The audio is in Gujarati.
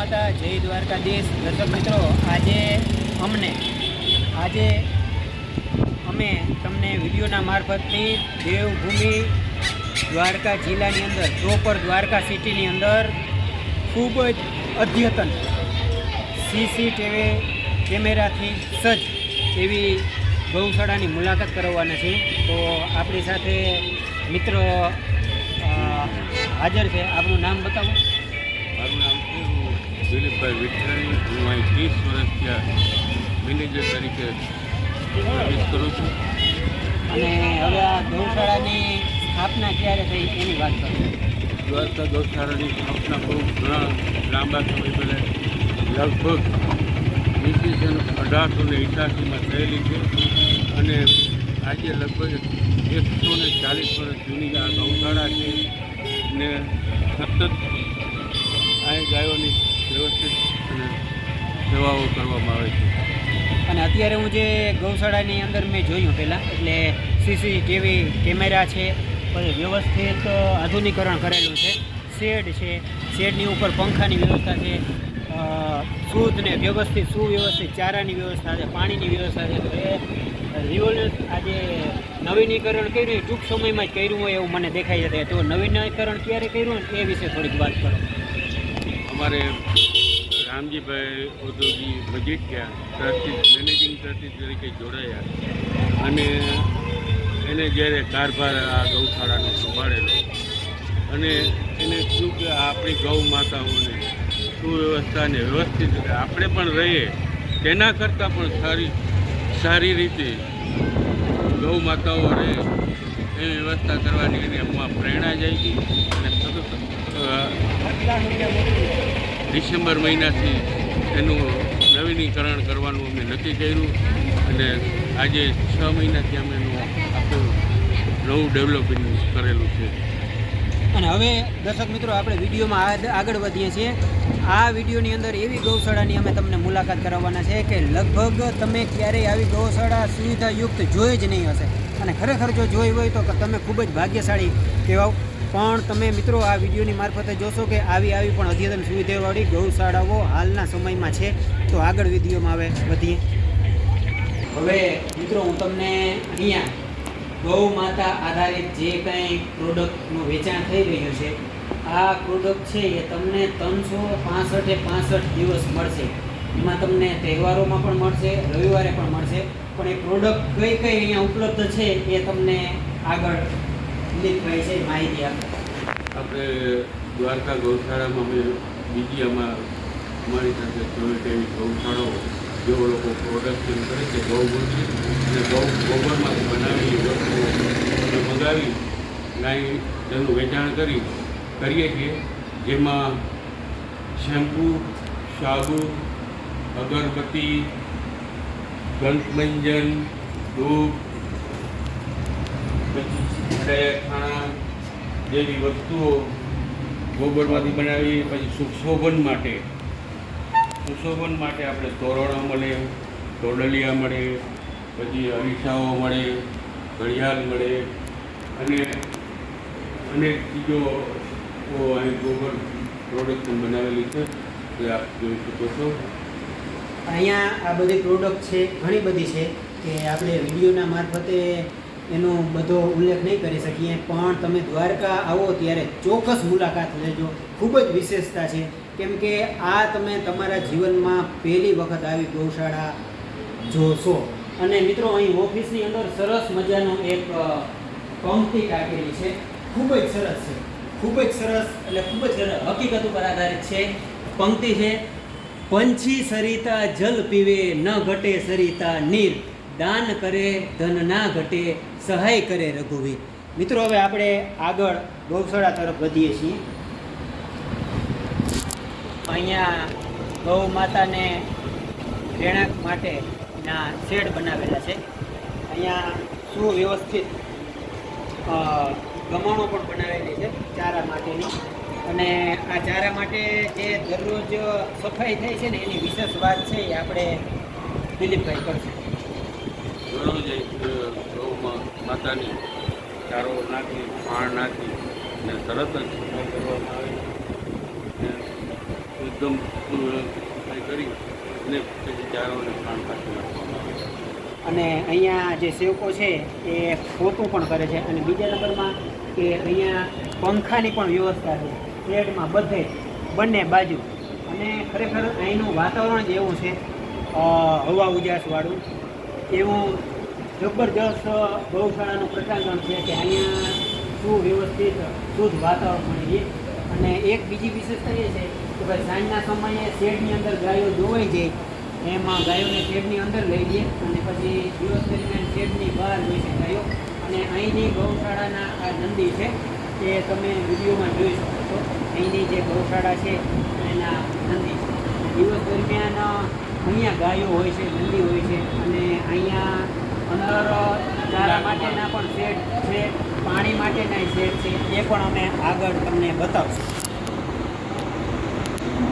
માતા, જય દ્વારકાધીશ. દર્શક મિત્રો, આજે અમને, આજે અમે તમને વિડીયોના મારફતથી દેવભૂમિ દ્વારકા જિલ્લાની અંદર, પ્રોપર દ્વારકા સિટીની અંદર ખૂબ જ અદ્યતન સીસીટીવી કેમેરાથી સજ્જ એવી ગૌશાળાની મુલાકાત કરવાના છે. તો આપણી સાથે મિત્ર હાજર છે. આપનું નામ બતાવો. મારું નામ દિલીપભાઈ વિઠ્ઠલ હું અહીં ત્રીસ વર્ષ ત્યાં મેનેજર તરીકે સર્વિસ કરું છું. અને હવે આ ગૌશાળાની સ્થાપના ક્યારે થઈ એની વાત કરું. દ્વારકા ગૌશાળાની સ્થાપના બહુ ઘણા લાંબા સમય પહેલાં. લગભગ ઈસવીસન અઢારસો ને એકાસીમાં થયેલી છે. અને આજે લગભગ એકસો ને ચાલીસ વર્ષ જૂની આ ગૌશાળા છે. ને સતત આ ગાયોની વ્યવસ્થિત અને સેવાઓ કરવામાં આવે છે. અને અત્યારે હું જે ગૌશાળાની અંદર મેં જોયું પહેલાં એટલે સીસીટીવી કેમેરા છે પછી વ્યવસ્થિત આધુનિકરણ કરેલું છે શેડ છે શેડની ઉપર પંખાની વ્યવસ્થા છે શુદ્ધ ને વ્યવસ્થિત સુવ્યવસ્થિત ચારાની વ્યવસ્થા છે પાણીની વ્યવસ્થા છે તો એ રિવોલ્યુસ આજે નવીનીકરણ કર્યું એ ટૂંક સમયમાં જ કર્યું હોય એવું મને દેખાઈ છે. તો નવીનીકરણ ક્યારે કર્યું એ વિશે થોડીક વાત કરો. અમારે રામજીભાઈ ઉદ્યોગી મજીઠિયા ટ્રસ્ટી મેનેજિંગ ટ્રસ્ટી તરીકે જોડાયા. અને એને જ્યારે કારભાર આ ગૌશાળાનો સંભાળેલો. અને એને શું કે આપણી ગૌ માતાઓને સુવ્યવસ્થા અને વ્યવસ્થિત રીતે આપણે પણ રહીએ, તેના કરતાં પણ સારી સારી રીતે ગૌ માતાઓ રહે એ વ્યવસ્થા કરવાની એને એમાં પ્રેરણા જાગી અને સતત ડિસેમ્બર મહિનાથી એનું નવીનીકરણ કરવાનું અમે નક્કી કર્યું અને આજે છ મહિનાથી અમે એનું આખું નવું ડેવલપિંગ કરેલું છે. અને હવે દર્શક મિત્રો, આપણે વિડીયોમાં આગ- આગળ વધીએ છીએ. આ વિડીયોની અંદર એવી ગૌશાળાની અમે તમને મુલાકાત કરાવવાના છે કે લગભગ તમે ક્યારેય આવી ગૌશાળા સુવિધાયુક્ત જોઈ જ નહીં હશે. અને ખરેખર જો જોઈ હોય તો તમે ખૂબ જ ભાગ્યશાળી કહેવાઓ. પણ તમે મિત્રો આ વિડીયોની મારફતે જોશો કે આવી આવી પણ અદ્યતન સુવિધાવાળી ગૌશાળાઓ હાલના સમયમાં છે. તો આગળ વિડીયોમાં હવે વધીએ. હવે મિત્રો હું તમને અહીંયા ગૌ માતા આધારિત જે કંઈ પ્રોડક્ટનું વેચાણ થઈ રહ્યું છે, આ પ્રોડક્ટ છે એ તમને ત્રણસો પાસઠે પાસઠ દિવસ મળશે. એમાં તમને તહેવારોમાં પણ મળશે, રવિવારે પણ મળશે. પણ એ પ્રોડક્ટ કઈ કઈ અહીંયા ઉપલબ્ધ છે એ તમને આગળ આપણે દ્વારકા ગૌશાળામાં અમે બીજી આમાં અમારી સાથે જોઈ તેવી ગૌશાળાઓ, જેઓ લોકો પ્રોડક્શન કરે છે ગૌમૂત્ર અને ગૌ ગોબરમાંથી બનાવેલી વસ્તુઓ મગાવી, લાઈ, તેનું વેચાણ કરી, કરીએ છીએ, જેમાં શેમ્પૂ, સાબુ, અગરબત્તી ગંધમંજન ધૂપ પછી ખાણા જેવી વસ્તુઓ ગોબરમાંથી બનાવી, પછી સુશોભન માટે. સુશોભન માટે આપણે તોરણો મળે ટોડલિયા મળે, પછી અરીસાઓ મળે, ઘડિયાળ મળે, અને અનેક ચીજો અહીં ગોબર પ્રોડક્ટ બનાવેલી છે એ આપ જોઈ શકો છો. અહીંયા આ બધી પ્રોડક્ટ છે, ઘણી બધી છે, કે આપણે વિડીયોના મારફતે એનો બધો ઉલ્લેખ નહીં કરી શકીએ, પણ તમે દ્વારકા આવો ત્યારે ચોક્કસ મુલાકાત લેજો. ખૂબ જ વિશેષતા છે. કેમ કે આ તમે તમારા જીવનમાં પહેલી વખત આવી ગૌશાળા જોશો. અને મિત્રો, અહીં ઓફિસની અંદર સરસ મજાનો એક પંક્તિ કાઢેલી છે. ખૂબ જ સરસ છે. ખૂબ જ સરસ એટલે ખૂબ જ હકીકત ઉપર આધારિત છે. પંક્તિ છે, પંછી સરિતા જલ પીવે, ન ઘટે સરિતા નીર. દાન કરે, ધન ના ઘટે, સહાય કરે રઘુવીર. મિત્રો, હવે આપણે આગળ ગૌશાળા તરફ વધીએ છીએ. અહીંયા ગૌ માતાને રહેણાંક માટેના શેડ બનાવેલા છે. અહીંયા સુવ્યવસ્થિત ગમાણો પણ બનાવેલી છે ચારા માટેની. અને આ ચારા માટે જે દરરોજ સફાઈ થાય છે ને એની વિશેષ વાત છે એ આપણે દિલીપભાઈ કરશે દરરોજ અહીં, અ, ગૌ મા- માતાની ચારો નાખી પાણ નાખી અને તરત જ સફાઈ કરવામાં આવે એકદમ એક કરી અને પછી ચારોને પાણ કાઢી નાખવામાં આવે અને અહીંયા જે સેવકો છે એ ફોટો પણ કરે છે અને બીજા નંબરમાં કે અહીંયા પંખાની પણ વ્યવસ્થા છે. ફ્લેટમાં બધે બંને બાજુ. અને ખરેખર અહીંનું વાતાવરણ જ એવું છે હવા ઉજાસવાળું. એવું જબરજસ્ત ગૌશાળાનું પ્રટાંગણ છે કે અહીંયા સુવ્યવસ્થિત શુદ્ધ વાતાવરણ મળી રહે. અને એક બીજી વિશેષતા એ છે કે ભાઈ સાંજના સમયે શેડની અંદર ગાયો જોવાઈ જાય, એમાં ગાયોને શેડની અંદર લઈ જઈએ અને પછી દિવસ દરમિયાન શેડની બહાર હોય છે ગાયો. અને અહીંની ગૌશાળાના આ નંદી છે એ તમે વિડીયોમાં જોઈ શકો છો. અહીંની જે ગૌશાળા છે એના નંદી છે. દિવસ દરમિયાન અહીંયા ગાયો હોય છે, નંદી હોય છે અને અહીંયા અંદર ચારા માટેના પણ શેડ છે, પાણી માટેના શેડ છે, એ પણ અમે આગળ તમને બતાવશું.